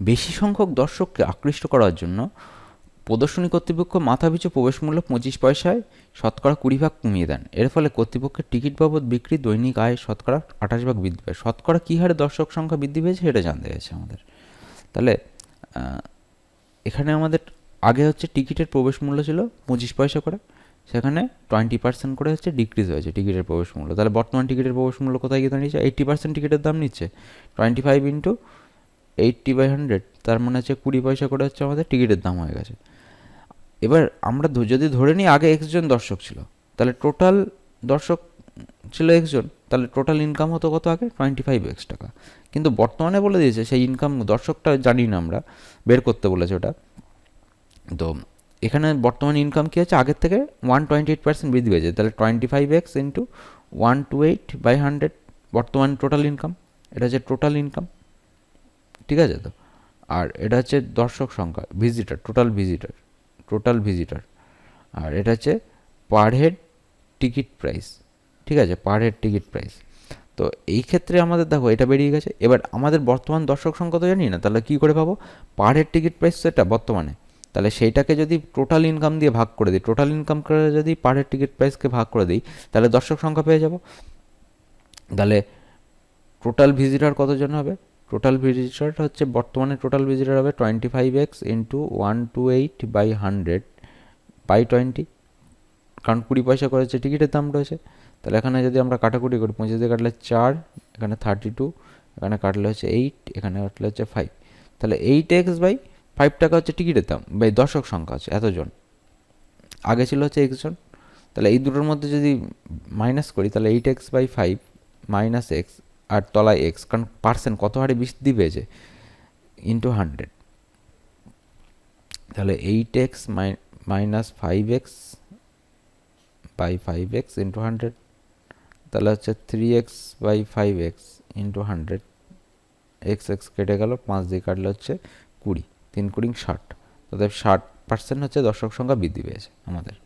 বেশি সংখ্যক দর্শককে আকৃষ্ট করার জন্য প্রদর্শনী কর্তৃপক্ষ মাথাপিছু প্রবেশ মূল্য পঁচিশ পয়সায় শতকরা কুড়ি ভাগ কমিয়ে দেন। এর ফলে কর্তৃপক্ষের টিকিট বাবদ বিক্রি, দৈনিক আয় শতকরা আঠাশ ভাগ বৃদ্ধি পায়। শতকরা কী হারে দর্শক সংখ্যা বৃদ্ধি পেয়েছে সেটা জানতে গেছে আমাদের। তাহলে এখানে আমাদের আগে হচ্ছে টিকিটের প্রবেশ মূল্য ছিল পঁচিশ পয়সা করে। সেখানে টোয়েন্টি পার্সেন্ট করে হচ্ছে ডিক্রিজ হয়েছে টিকিটের প্রবেশ মূল্য তাহলে বর্তমান টিকিটের প্রবেশ মূল্য কোথায় গিয়ে দাঁড়িয়েছে? এইট্টি পার্সেন্ট টিকিটের দাম নিচ্ছে। Twenty five into eighty by hundred তার মানে হচ্ছে কুড়ি পয়সা করে হচ্ছে আমাদের টিকিটের দাম হয়ে গেছে। এবার আমরা যদি ধরে নিই আগে এক্স জন দর্শক ছিল, তাহলে টোটাল দর্শক ছিল একজন, তাহলে টোটাল ইনকাম হতো কত আগে? টোয়েন্টি ফাইভ এক্স টাকা। কিন্তু বর্তমানে বলে দিয়েছে, সেই ইনকাম দর্শকটা জানি না আমরা, বের করতে বলেছে ওটা। তো এখানে বর্তমান ইনকাম কী আছে? আগের থেকে ওয়ান টোয়েন্টি এইট পার্সেন্ট বৃদ্ধি পেয়েছে। তাহলে twenty five x into one two eight by hundred বর্তমান টোটাল ইনকাম এটা হচ্ছে টোটাল ইনকাম ঠিক আছে তো? আর এটা হচ্ছে দর্শক সংখ্যা visitor total visitor total visitor আর এটা হচ্ছে পার হেড টিকিট প্রাইস ঠিক আছে? পার হেড টিকিট প্রাইস তো এই ক্ষেত্রে আমাদের দেখো, এটা বেরিয়ে গেছে। এবার আমাদের বর্তমান দর্শক সংখ্যা তো জানি না, তাহলে কী করে পাবো? পার হেড টিকিট প্রাইস সেটা বর্তমানে। তাহলে সেইটাকে যদি টোটাল ইনকাম দিয়ে ভাগ করে দিই টোটাল ইনকাম করে যদি পার হেড টিকিট প্রাইসকে ভাগ করে দিই, তাহলে দর্শক সংখ্যা পেয়ে যাব। তাহলে টোটাল ভিজিটার কতজন হবে? টোটাল ভিজিটার হচ্ছে বর্তমানে টোটাল ভিজিটার হবে twenty five x into one two eight by hundred by twenty কারণ কুড়ি পয়সা করেছে টিকিটের দাম রয়েছে। তাহলে এখানে যদি আমরা কাটাকুটি করি, পঁচিশ দিয়ে কাটলে চার, এখানে থার্টি টু এখানে কাটলে হচ্ছে এইট এখানে কাটলে হচ্ছে ফাইভ তাহলে এইট এক্স বাই ফাইভ টাকা হচ্ছে টিকিটের দাম বাই দর্শক সংখ্যা আছে এতজন। আগে ছিল হচ্ছে একজন। তাহলে এই দুটোর মধ্যে যদি মাইনাস করি, তাহলে eight x by five minus x আর তলায় এক্স কারণ পার্সেন্ট কত হারে বৃদ্ধি পেয়েছে ইন্টু হান্ড্রেড তাহলে eight x minus five x by five x into hundred তাহলে হচ্ছে three x by five x into hundred x x কেটে গেল, পাঁচ দিয়ে কাটলে হচ্ছে কুড়ি, তিন কুড়ি ষাট তাদের ষাট পার্সেন্ট হচ্ছে দর্শক সংখ্যা বৃদ্ধি পেয়েছে আমাদের।